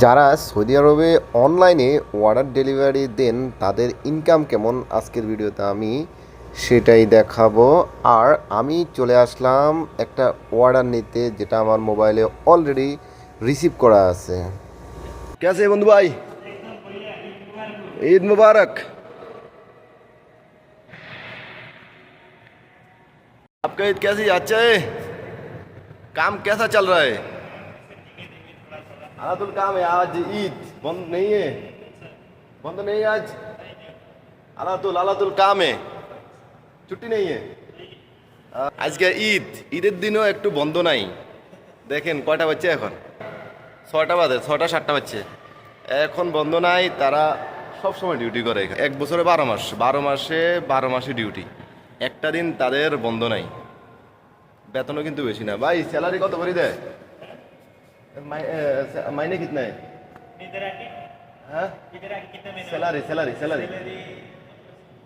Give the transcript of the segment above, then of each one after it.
যারা সৌদি আরবে অনলাইনে অর্ডার ডেলিভারি দেন তাদের ইনকাম কেমন আজকের ভিডিওতে আমি সেটাই দেখাবো আর আমি চলে আসলাম একটা অর্ডার নিতে যেটা আমার মোবাইলে অলরেডি রিসিভ করা আছে कैसे है बंधु भाई ईद मुबारक आपका ईद कैसी अच्छा है काम कैसा चल रहा है आदुल काम है आज ईद बंद नहीं है बंद नहीं है आज আলাতুল আলাতুল কামে ছুটি নেই है আজকে ঈদ ঈদের দিনও একটু বন্ধ নাই দেখেন কয়টা বাচ্চা এখন ছয়টা বাজে ছয়টা সাতটা বাজছে এখন বন্ধ নাই তারা সব সময় ডিউটি করে এখানে। এক বছরে বারো মাস বারো মাসে বারো মাসে ডিউটি একটা দিন তাদের বন্ধ নাই বেতনও কিন্তু বেশি না ভাই স্যালারি কত করে দেয় সে- মাইনে কিতনা है? স্যালারি স্যালারি স্যালারি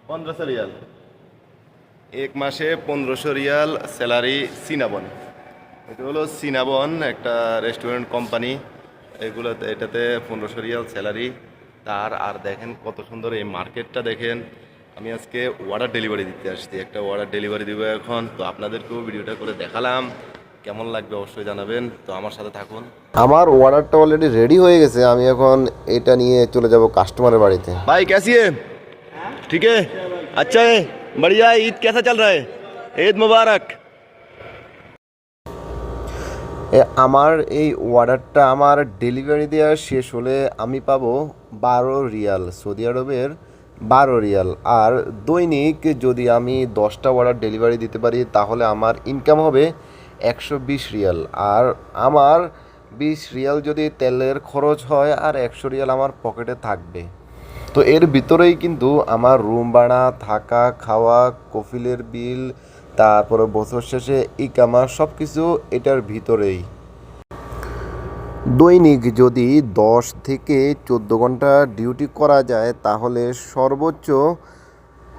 পনেরোশো রিয়াল এক মাসে পনেরোশো রিয়াল স্যালারি সিনাবন এটা হলো সিনাবন একটা রেস্টুরেন্ট কোম্পানি এগুলোতে এটাতে পনেরোশো রিয়াল স্যালারি তার আর দেখেন কত সুন্দর এই মার্কেটটা দেখেন। আমি আজকে অর্ডার ডেলিভারি দিতে আসছি। একটা অর্ডার ডেলিভারি দিব এখন। তো আপনাদেরকেও ভিডিওটা করে দেখালাম। কেমন লাগবে অবশ্যই জানাবেন তো আমার সাথে থাকুন আমার অর্ডারটা অলরেডি রেডি হয়ে গেছে আমি এখন এটা নিয়ে চলে যাব কাস্টমারের বাড়িতে भाई कैसी है ठीक है अच्छा है बढ़िया है ईद कैसा चल रहा है ईद मुबारक এ, আমার এই অর্ডারটা আমার ডেলিভারি দেওয়া শেষ হলে আমি পাবো বারো রিয়াল সৌদি আরবের বারো রিয়াল আর দৈনিক যদি আমি দশটা অর্ডার ডেলিভারি দিতে পারি তাহলে আমার ইনকাম হবে একশো বিশ রিয়াল। আর আমার বিশ রিয়াল যদি তেলের খরচ হয়, আর একশো রিয়াল আমার পকেটে থাকবে। তো এর ভিতরেই কিন্তু আমার রুম ভাড়া, থাকা, খাওয়া, কফিলের বিল, তারপরে বছর শেষে ইকামা সব কিছু এটার ভিতরেই। দৈনিক যদি দশ থেকে চোদ্দ ঘণ্টা ডিউটি করা যায়, তাহলে সর্বোচ্চ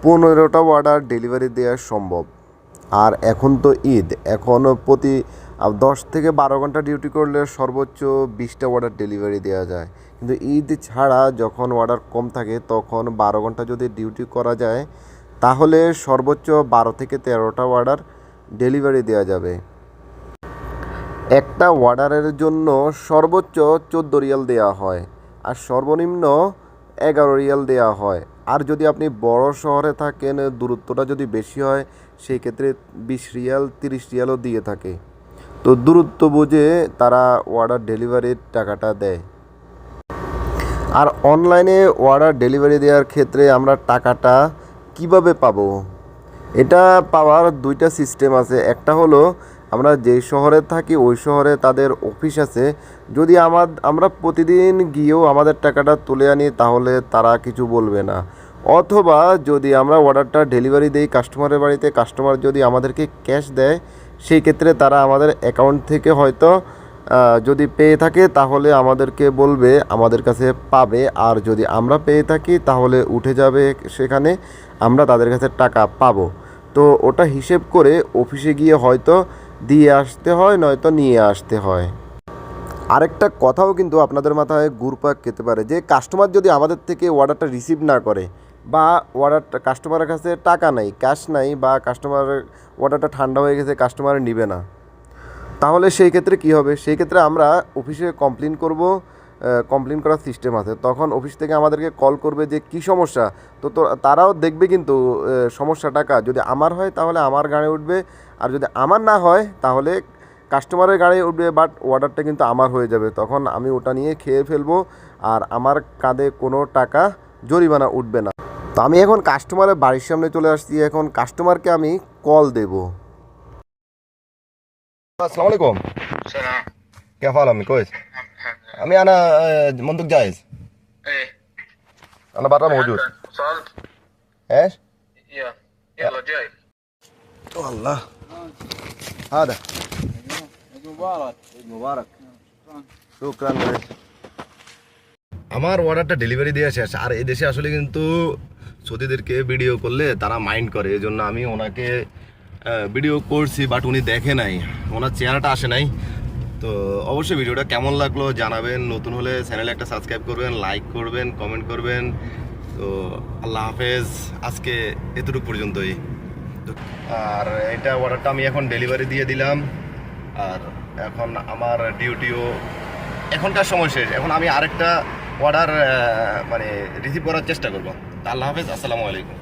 পনেরোটা অর্ডার ডেলিভারি দেওয়া সম্ভব। আর এখন তো ঈদ। এখন প্রতি দশ থেকে বারো ঘণ্টা ডিউটি করলে সর্বোচ্চ বিশটা অর্ডার ডেলিভারি দেওয়া যায়। কিন্তু ঈদ ছাড়া যখন অর্ডার কম থাকে, তখন বারো ঘণ্টা যদি ডিউটি করা যায়, তাহলে সর্বোচ্চ বারো থেকে তেরোটা অর্ডার ডেলিভারি দেওয়া যাবে। একটা অর্ডারের জন্য সর্বোচ্চ চোদ্দ রিয়াল দেওয়া হয় আর সর্বনিম্ন এগারো রিয়াল দেওয়া হয়। আর যদি আপনি বড় শহরে থাকেন, দূরত্বটা যদি বেশি হয়, সেই ক্ষেত্রে বিশ রিয়াল, তিরিশ রিয়ালও দিয়ে থাকে। তো দূরত্ব বুঝে তারা অর্ডার ডেলিভারির টাকাটা দেয়। আর অনলাইনে অর্ডার ডেলিভারি দেওয়ার ক্ষেত্রে আমরা টাকাটা কীভাবে পাবো? এটা পাওয়ার দুইটা সিস্টেম আছে। একটা হলো আমরা যেই শহরে থাকি, ওই শহরে তাদের অফিস আছে। যদি আমার আমরা প্রতিদিন গিয়েও আমাদের টাকাটা তুলে আনি, তাহলে তারা কিছু বলবে না। অথবা যদি আমরা অর্ডারটা ডেলিভারি দেই কাস্টমারের বাড়িতে কাস্টমার যদি আমাদেরকে ক্যাশ দেয়, সেই ক্ষেত্রে তারা আমাদের অ্যাকাউন্ট থেকে হয়তো যদি পেয়ে থাকে, তাহলে আমাদেরকে বলবে, আমাদের কাছে পাবে। আর যদি আমরা পেয়ে থাকি, তাহলে উঠে যাবে সেখানে, আমরা তাদের কাছে টাকা পাবো। তো ওটা হিসেব করে অফিসে গিয়ে হয়তো দিয়ে আসতে হয়, নয়তো নিয়ে আসতে হয়। আরেকটা কথাও কিন্তু আপনাদের মাথায় ঘুরপাক খেতে পারে, যে কাস্টমার যদি আমাদের থেকে অর্ডারটা রিসিভ না করে বা অর্ডারটা কাস্টমারের কাছে টাকা নাই ক্যাশ নাই বা কাস্টমার অর্ডারটা ঠান্ডা হয়ে গেছে কাস্টমার নিবে না। তাহলে সেই ক্ষেত্রে কি হবে? সেই ক্ষেত্রে আমরা অফিসে কমপ্লেন করব কমপ্লেন করার সিস্টেম আছে। তখন অফিস থেকে আমাদেরকে কল করবে যে কি সমস্যা? তো তারাও দেখবে কিন্তু সমস্যা টাকা যদি আমার হয় তাহলে আমার গাড়ি উঠবে। আর যদি আমার না হয় তাহলে কাস্টমারের গাড়ি উঠবে বাট অর্ডারটা কিন্তু আমার হয়ে যাবে। তখন আমি ওটা নিয়ে খেয়ে ফেলব আর আমার কাঁধে কোনো টাকা জরিমানা উঠবে না। তো আমি এখন কাস্টমারের বাড়ির সামনে চলে আসছি। এখন কাস্টমারকে আমি কল দেব। আসসালামু আলাইকুম। আমি عمي كويس عمي انا آه، منطق جاهز ايه انا برا موجود وصلت ايش يلا يلا جاي والله هذا مبارك মুবারক শুক্রান আমার অর্ডারটা ডেলিভারি দেওয়া শেষ আর এই দেশে আসলে কিন্তু সৌদিদেরকে ভিডিও করলে তারা মাইন্ড করে এই জন্য আমি ওনাকে ভিডিও করছি বাট উনি দেখে নাই ওনার চেহারাটা আসে নাই তো অবশ্যই ভিডিওটা কেমন লাগল জানাবেন। নতুন হলে চ্যানেলে একটা সাবস্ক্রাইব করবেন লাইক করবেন কমেন্ট করবেন। তো আল্লাহ হাফেজ। আজকে এতটুকু পর্যন্তই। আর এটা অর্ডারটা আমি এখন ডেলিভারি দিয়ে দিলাম। আর এখন আমার ডিউটিও এখনকার সময় শেষ। এখন আমি আরেকটা অর্ডার মানে রিসিভ করার চেষ্টা করব। আল্লাহ হাফেজ। আসসালামু আলাইকুম।